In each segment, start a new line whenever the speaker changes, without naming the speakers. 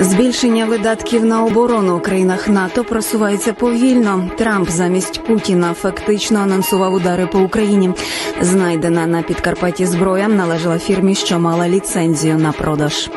Збільшення видатків на оборону у країнах НАТО просувається повільно. Трамп замість Путіна фактично анонсував удари по Україні. Знайдена на Підкарпатті зброя належала фірмі, що мала ліцензію на продаж.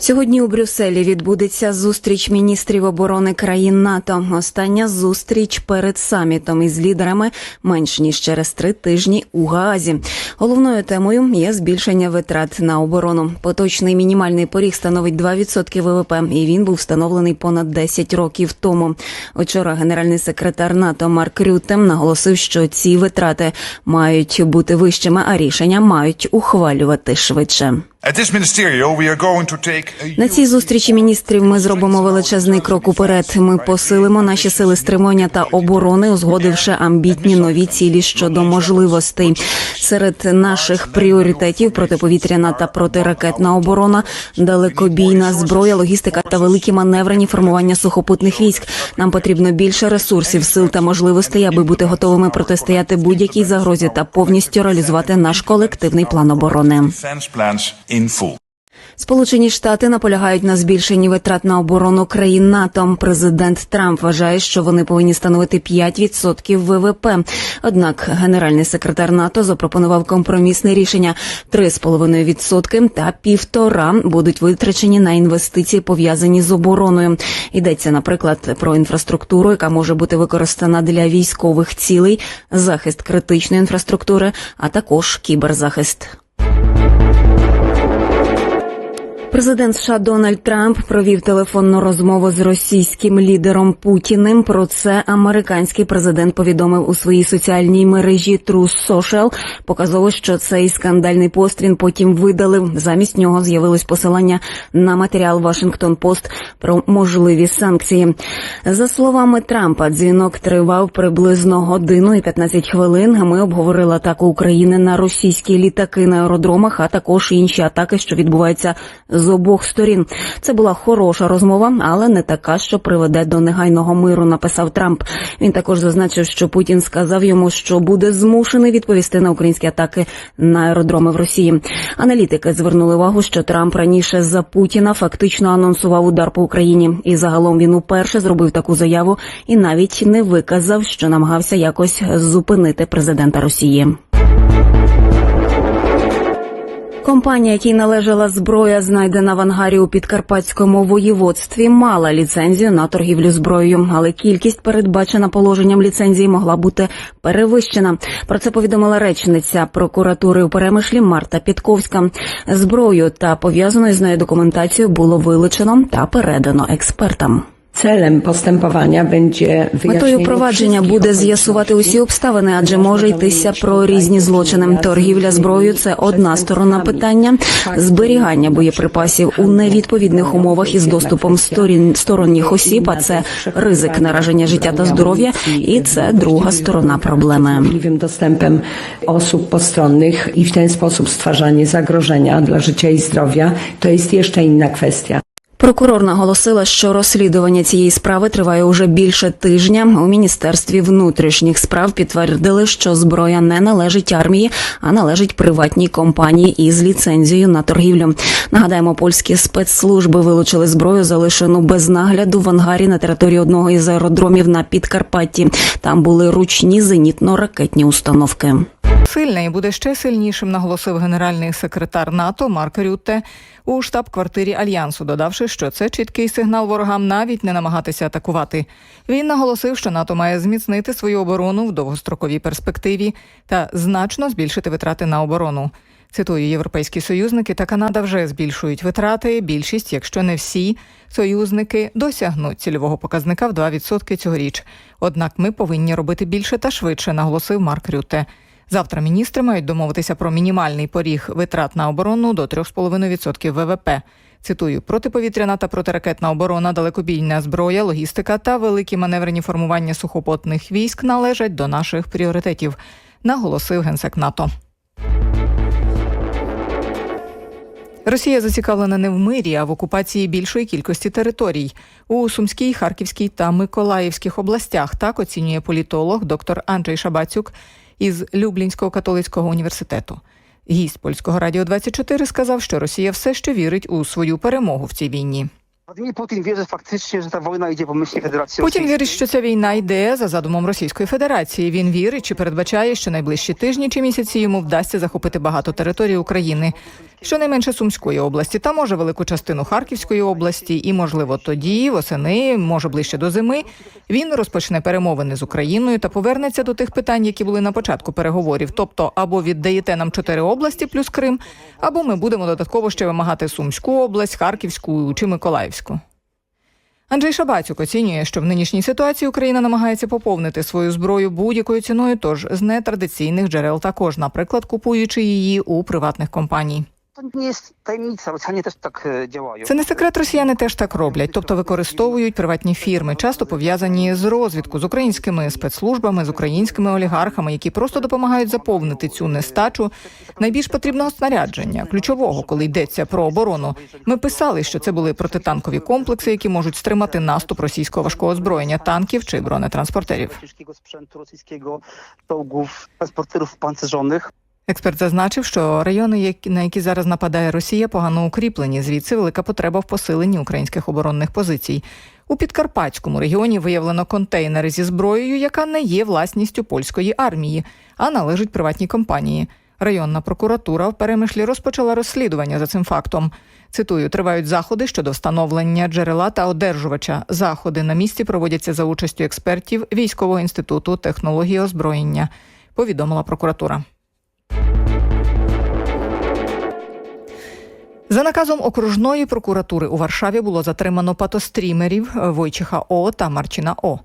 Сьогодні у Брюсселі відбудеться зустріч міністрів оборони країн НАТО. Остання зустріч перед самітом із лідерами менш ніж через три тижні у Гаазі. Головною темою є збільшення витрат на оборону. Поточний мінімальний поріг становить 2% ВВП, і він був встановлений понад 10 років тому. Учора генеральний секретар НАТО Марк Рютем наголосив, що ці витрати мають бути вищими, а рішення мають ухвалювати швидше. На цій зустрічі міністрів ми зробимо величезний крок уперед. Ми посилимо наші сили стримування та оборони, узгодивши амбітні нові цілі щодо можливостей. Серед наших пріоритетів протиповітряна та протиракетна оборона, далекобійна зброя, логістика та великі маневрені формування сухопутних військ. Нам потрібно більше ресурсів, сил та можливостей, аби бути готовими протистояти будь-якій загрозі та повністю реалізувати наш колективний план оборони.
Defense plans in full.
Сполучені Штати наполягають на збільшенні витрат на оборону країн НАТО. Президент Трамп вважає, що вони повинні становити 5% ВВП. Однак генеральний секретар НАТО запропонував компромісне рішення 3,5% та півтора будуть витрачені на інвестиції, пов'язані з обороною. Йдеться, наприклад, про інфраструктуру, яка може бути використана для військових цілей, захист критичної інфраструктури, а також кіберзахист. Президент США Дональд Трамп провів телефонну розмову з російським лідером Путіним. Про це американський президент повідомив у своїй соціальній мережі True Social. Показово, що цей скандальний пост він потім видалив. Замість нього з'явилось посилання на матеріал Washington Post про можливі санкції. За словами Трампа, дзвінок тривав приблизно годину і 15 хвилин. Ми обговорили атаку України на російські літаки на аеродромах, а також інші атаки, що відбуваються з обох сторін. Це була хороша розмова, але не така, що приведе до негайного миру. Написав Трамп. Він також зазначив, що Путін сказав йому, що буде змушений відповісти на українські атаки на аеродроми в Росії. Аналітики звернули увагу, що Трамп раніше за Путіна фактично анонсував удар по Україні, і загалом він уперше зробив таку заяву і навіть не виказав, що намагався якось зупинити президента Росії. Компанія, якій належала зброя, знайдена в ангарі у підкарпатському воєводстві, мала ліцензію на торгівлю зброєю, але кількість, передбачена положенням ліцензії, могла бути перевищена. Про це повідомила речниця прокуратури у Перемишлі Марта Підковська. Зброю та пов'язану з нею документацію було вилучено та передано експертам.
Celem postępowania będzie
Метою провадження буде з'ясувати усі обставини, адже може йтися про різні злочини. Торгівля зброєю це одна сторона питання. Зберігання боєприпасів у невідповідних умовах із доступом сторін сторонніх осіб. А це ризик нараження життя та здоров'я, і це друга сторона проблеми.
dostępem osób postronnych i w ten sposób stwarzanie zagrożenia dla życia i zdrowia, to jest jeszcze inna kwestia.
Прокурор наголосила, що розслідування цієї справи триває уже більше тижня. У міністерстві внутрішніх справ підтвердили, що зброя не належить армії, а належить приватній компанії із ліцензією на торгівлю. Нагадаємо, польські спецслужби вилучили зброю, залишену без нагляду в ангарі на території одного із аеродромів на Підкарпатті. Там були ручні зенітно-ракетні установки.
Сильне і буде ще сильнішим, наголосив генеральний секретар НАТО Марк Рютте у штаб-квартирі альянсу, додавши, що це чіткий сигнал ворогам навіть не намагатися атакувати. Він наголосив, що НАТО має зміцнити свою оборону в довгостроковій перспективі та значно збільшити витрати на оборону. Цитую, європейські союзники та Канада вже збільшують витрати. Більшість, якщо не всі, союзники досягнуть цільового показника в 2% цьогоріч. Однак ми повинні робити більше та швидше, наголосив Марк Рютте. Завтра міністри мають домовитися про мінімальний поріг витрат на оборону до 3,5% ВВП. Цитую, протиповітряна та протиракетна оборона, далекобійна зброя, логістика та великі маневрені формування сухопутних військ належать до наших пріоритетів, наголосив генсек НАТО. Росія зацікавлена не в мирі, а в окупації більшої кількості територій у Сумській, Харківській та Миколаївських областях. Так оцінює політолог доктор Анджей Шабацюк із Люблінського католицького університету. Гість польського радіо 24 сказав, що Росія все ще вірить у свою перемогу в цій війні.
Путін вірить фактично, що та війна йде по po Федерації.
Путін вірить, що ця війна йде за задумом Російської Федерації. Він вірить чи передбачає, що найближчі тижні чи місяці йому вдасться захопити багато територій України, щонайменше Сумської області, та може велику частину Харківської області, і можливо тоді, восени, може ближче до зими, він розпочне перемовини з Україною та повернеться до тих питань, які були на початку переговорів. Тобто, або віддаєте нам чотири області плюс Крим, або ми будемо додатково ще вимагати Сумську область, Харківську чи Миколаївську. Анджей Шабацюк оцінює, що в нинішній ситуації Україна намагається поповнити свою зброю будь-якою ціною, тож з нетрадиційних джерел також, наприклад, купуючи її у приватних компаній.
To nie jest tajemnica, Rosjanie też tak.
Це не секрет, росіяни теж так роблять, тобто використовують приватні фірми, часто пов'язані з розвідку з українськими спецслужбами, з українськими олігархами, які просто допомагають заповнити цю нестачу найбільш потрібного снарядження, ключового, коли йдеться про оборону. Ми писали, що це були протитанкові комплекси, які можуть стримати наступ російського важкого озброєння, танків чи бронетранспортерів. Експерт зазначив, що райони, на які зараз нападає Росія, погано укріплені. Звідси велика потреба в посиленні українських оборонних позицій. У підкарпатському регіоні виявлено контейнери зі зброєю, яка не є власністю польської армії, а належить приватній компанії. Районна прокуратура в Перемишлі розпочала розслідування за цим фактом. Цитую, тривають заходи щодо встановлення джерела та одержувача. Заходи на місці проводяться за участю експертів військового інституту технології озброєння. Повідомила прокуратура. За наказом окружної прокуратури у Варшаві було затримано патострімерів Войчиха О та Марчина О.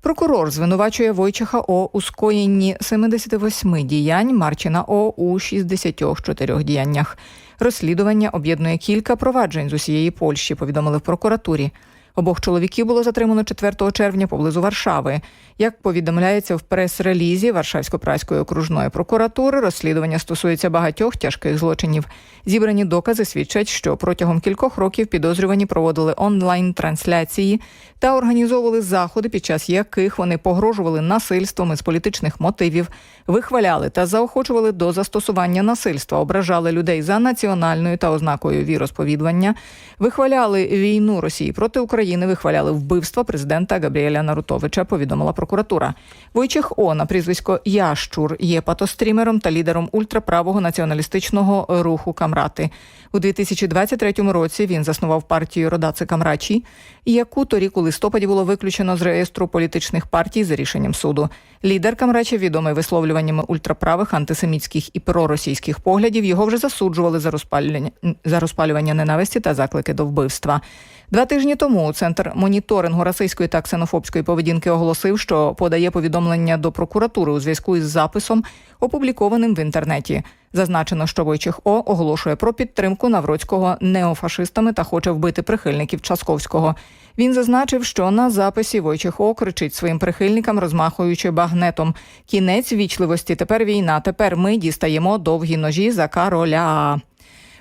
Прокурор звинувачує Войчиха О у скоєнні 78 діянь, Марчина О у 64 діяннях. Розслідування об'єднує кілька проваджень з усієї Польщі, повідомили в прокуратурі. Обох чоловіків було затримано 4 червня поблизу Варшави. Як повідомляється в прес-релізі Варшавсько-Праської окружної прокуратури, розслідування стосується багатьох тяжких злочинів. Зібрані докази свідчать, що протягом кількох років підозрювані проводили онлайн-трансляції та організовували заходи, під час яких вони погрожували насильством із політичних мотивів, вихваляли та заохочували до застосування насильства, ображали людей за національною та ознакою віросповідування, вихваляли війну Росії проти України, вихваляли вбивство президента Габріеля Нарутовича. Повідомила прокуратура. Войчих О на прізвисько Ящур є патострімером та лідером ультраправого націоналістичного руху Камрати. У 2023 році він заснував партію Родаци Камрачі, яку торік у листопаді було виключено з реєстру політичних партій за рішенням суду. Лідер Камрачі, відомий висловлюваннями ультраправих, антисемітських і проросійських поглядів, його вже засуджували за розпалювання за розпалювання ненависті та заклики до вбивства. Два тижні тому центр моніторингу расистської та ксенофобської поведінки оголосив, що подає повідомлення до прокуратури у зв'язку із записом, опублікованим в інтернеті. Зазначено, що Войчих О оголошує про підтримку Навроцького неофашистами та хоче вбити прихильників Часковського. Він зазначив, що на записі Войчих О кричить своїм прихильникам, розмахуючи багнетом. Кінець вічливості. Тепер війна. Тепер ми дістаємо довгі ножі за короля.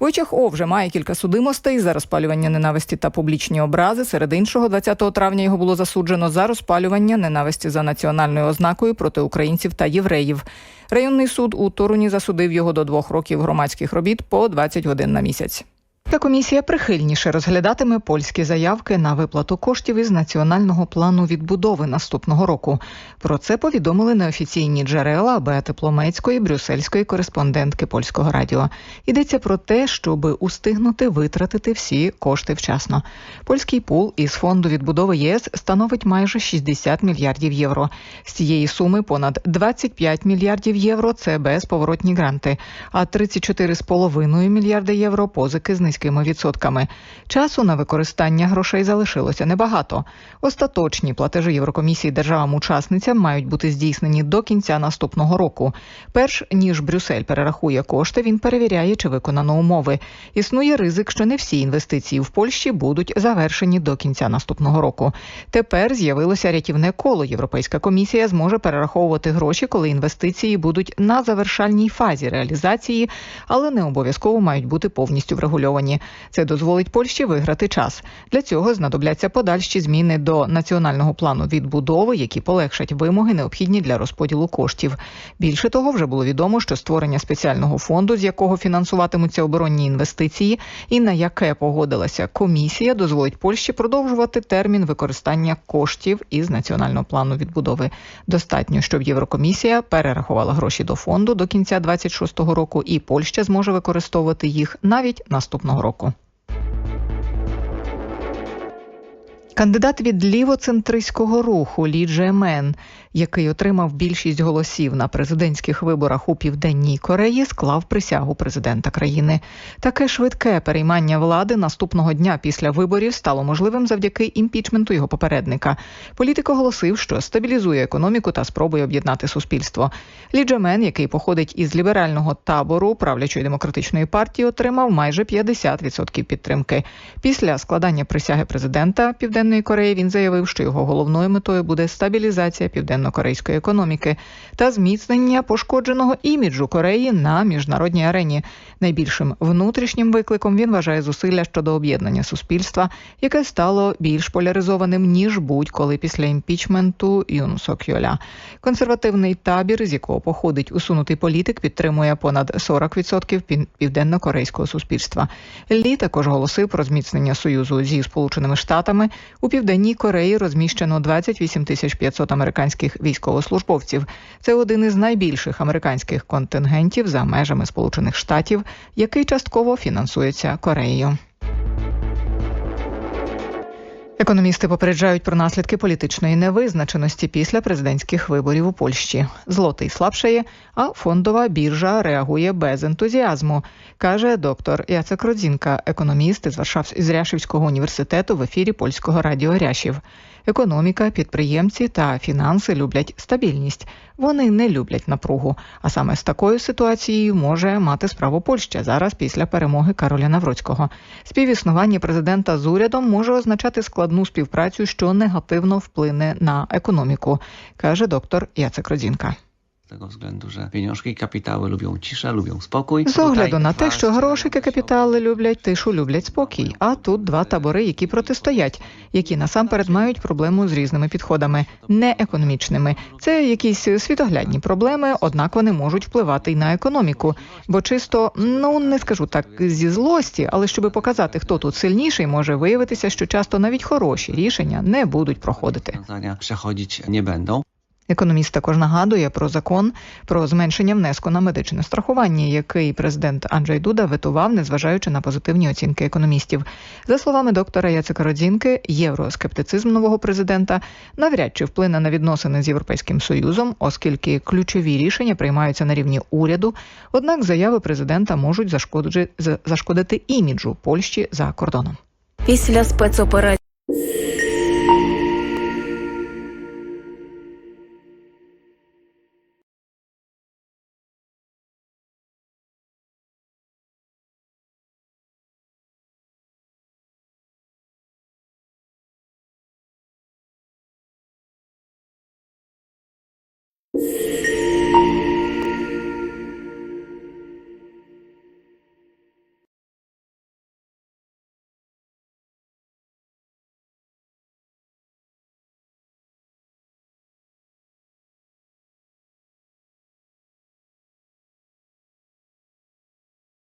Войчих О вже має кілька судимостей за розпалювання ненависті та публічні образи. Серед іншого, 20 травня його було засуджено за розпалювання ненависті за національною ознакою проти українців та євреїв. Районний суд у Торуні засудив його до двох років громадських робіт по 20 годин на місяць. Та комісія прихильніше розглядатиме польські заявки на виплату коштів із національного плану відбудови наступного року. Про це повідомили неофіційні джерела Беати Пломецької, брюссельської кореспондентки польського радіо. Йдеться про те, щоб устигнути витратити всі кошти вчасно. Польський пул із фонду відбудови єС становить майже 60 мільярдів євро. З цієї суми понад 25 мільярдів євро це безповоротні гранти, а 34,5 мільярди євро позики з низькими відсотками. Часу на використання грошей залишилося небагато. Остаточні платежі Єврокомісії державам-учасницям мають бути здійснені до кінця наступного року. Перш ніж Брюссель перерахує кошти, він перевіряє, чи виконано умови. Існує ризик, що не всі інвестиції в Польщі будуть завершені до кінця наступного року. Тепер з'явилося рятівне коло. Європейська комісія зможе перераховувати гроші, коли інвестиції будуть на завершальній фазі реалізації, але не обов'язково мають бути повністю врегульовані. Рівні. Це дозволить Польщі виграти час. Для цього знадобляться подальші зміни до національного плану відбудови, які полегшать вимоги, необхідні для розподілу коштів. Більше того, вже було відомо, що створення спеціального фонду, з якого фінансуватимуться оборонні інвестиції, і на яке погодилася комісія, дозволить Польщі продовжувати термін використання коштів із національного плану відбудови. Достатньо, щоб Єврокомісія перерахувала гроші до фонду до кінця 26-го року, і Польща зможе використовувати їх навіть наступного roku. Кандидат від лівоцентристського руху Лі Джемен, який отримав більшість голосів на президентських виборах у південній Кореї, склав присягу президента країни. Таке швидке переймання влади наступного дня після виборів стало можливим завдяки імпічменту його попередника. Політик оголосив, що стабілізує економіку та спробує об'єднати суспільство. Лі Джемен, який походить із ліберального табору правлячої демократичної партії, отримав майже 50% підтримки. Після складання присяги президента Південної Кореї він заявив, що його головною метою буде стабілізація південно-корейської економіки та зміцнення пошкодженого іміджу Кореї на міжнародній арені. Найбільшим внутрішнім викликом він вважає зусилля щодо об'єднання суспільства, яке стало більш поляризованим ніж будь-коли після імпічменту Юн Сок Йоля. Консервативний табір, з якого походить усунутий політик, підтримує понад 40% пін- південно-корейського суспільства. Лі також голосив про зміцнення союзу зі Сполученими Штатами. У південній Кореї розміщено 28 тисяч 500 американських військовослужбовців. Це один із найбільших американських контингентів за межами Сполучених Штатів, який частково фінансується Кореєю. Економісти попереджають про наслідки політичної невизначеності після президентських виборів у Польщі. Злотий слабшає, а фондова біржа реагує без ентузіазму, каже доктор Яцек Родзінка, економіст із Варшавського університету в ефірі польського радіо Ряшів. Економіка, підприємці та фінанси люблять стабільність. Вони не люблять напругу. А саме з такою ситуацією може мати справу Польща зараз після перемоги Кароля Навроцького. Співіснування президента з урядом може означати складну співпрацю, що негативно вплине на економіку, каже доктор Яцек Родзінка.
Tego względu, że pieniążki i kapitały lubią ciszę, lubią spokój.
З огляду на те, що грошики капітали люблять тишу, люблять спокій. А тут два табори, які протистоять, які насамперед мають проблему з різними підходами, не економічними. Це якісь світоглядні проблеми, однак вони можуть впливати й на економіку. Бо чисто, ну не скажу так зі злості, але щоб показати, хто тут сильніший, може виявитися, що часто навіть хороші рішення не будуть проходити.
Przechodzić nie będą.
Економіст також нагадує про закон про зменшення внеску на медичне страхування, який президент Анджей Дуда ветував, незважаючи на позитивні оцінки економістів. За словами доктора Яцека Родзінки, євроскептицизм нового президента навряд чи вплине на відносини з європейським союзом, оскільки ключові рішення приймаються на рівні уряду. Однак заяви президента можуть зашкодити іміджу Польщі за кордоном.
Після спецоперації Thank you.